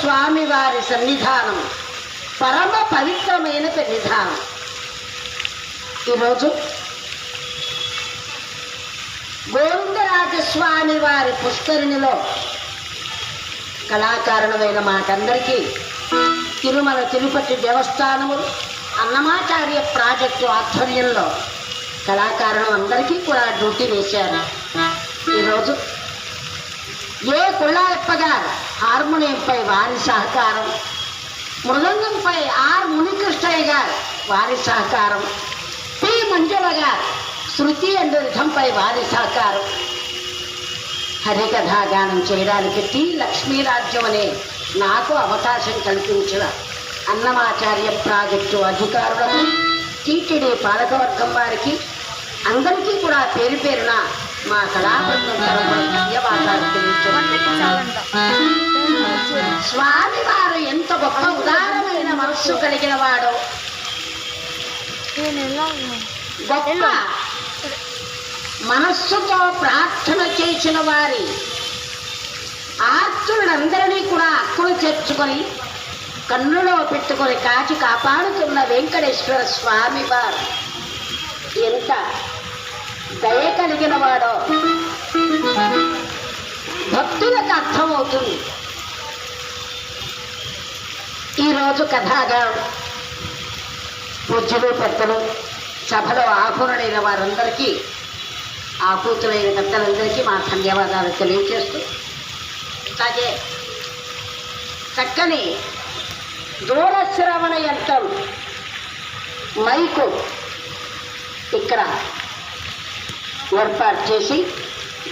స్వామివారి సన్నిధానం. పరమ పవిత్రమైన సన్నిధానం. ఈరోజు గోవిందరాజస్వామి వారి పుష్కరిణిలో కళాకారులమైన మాకందరికీ తిరుమల తిరుపతి దేవస్థానము అన్నమాచార్య ప్రాజెక్టు ఆధ్వర్యంలో కళాకారులు అందరికీ కూడా డ్యూటీ వేశారు. ఈరోజు ఏ కుళ్ళాయప్ప గారు హార్మోనియంపై వారి సహకారం మృదంగంపై ఆర్ మునికృష్ణయ్య గారు వారి సహకారం పి మంజుల గారు శృతి అండ్ రిథంపై వారి సహకారం హరికథాగానం చేయడానికి టి లక్ష్మీరాజ్యం అనే నాకు అవకాశం కల్పించిన అన్నమాచార్య ప్రాజెక్టు అధికారులకు టీటీడీ పాలకవర్గం వారికి అందరికీ కూడా పేరు పేరున మా కళాబృందం తరపున ధన్యవాదాలు తెలియజేయాలి స్వామి వారు ఎంత గొప్ప ఉదారమైన మనస్సు కలిగిన వాడు గొప్ప మనస్సుతో ప్రార్థన చేసిన వారి ఆర్తులందరినీ కూడా అక్కులు చేర్చుకొని కన్నులో పెట్టుకొని కాచి కాపాడుతున్న వెంకటేశ్వర స్వామి వారు ఎంత దయ కలిగిన వాడో భక్తులకు అర్థమవుతుంది. ఈరోజు కథాగా పూజ్యులు పెద్దలు సభలో ఆహురులైన వారందరికీ ఆహూతులైన పెద్దలందరికీ మా ధన్యవాదాలు తెలియజేస్తూ అలాగే చక్కని దూరశ్రవణ యంత్రం మైకు ఇక్కడ ఏర్పాటు చేసి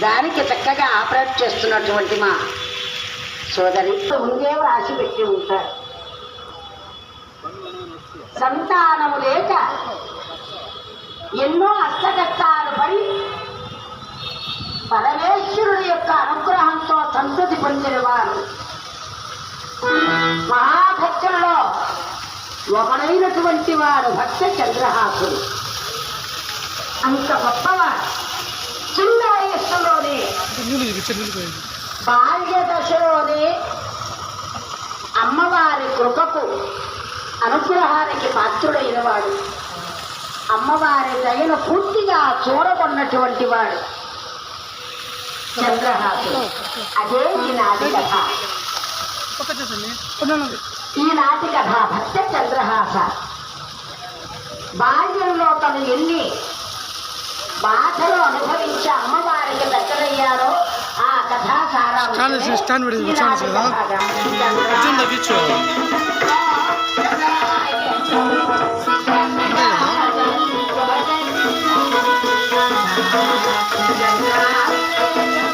దానికి చక్కగా ఆపరేట్ చేస్తున్నటువంటి మా సోదరి. ముందే రాసి పెట్టి ఉంటారు. సంతానము లేక ఎన్నో అష్టకష్టాలు పడి పరమేశ్వరుడి యొక్క అనుగ్రహంతో సంతృప్తి పొందిన వారు. మహాభక్తులలో ఒకడైనటువంటి వాడు భక్త చంద్రహాసుడు. అంత గొప్పవాడు. చిన్న వయస్సులోనే బాల్య దశలోనే అమ్మవారి కృపకు అనుగ్రహానికి పాత్రుడైన వాడు అమ్మవారి దయను పూర్తిగా చూడగొన్నటువంటి వాడు చంద్రహాసుడు అదే ఈనాటి కథ. ఈనాటి కథ భక్త చంద్రహాస. బాల్యంలో తను ఎన్ని బాధలు అనుభవించి అమ్మవారికి దగ్గరయ్యారో ఆ కథా Thank you.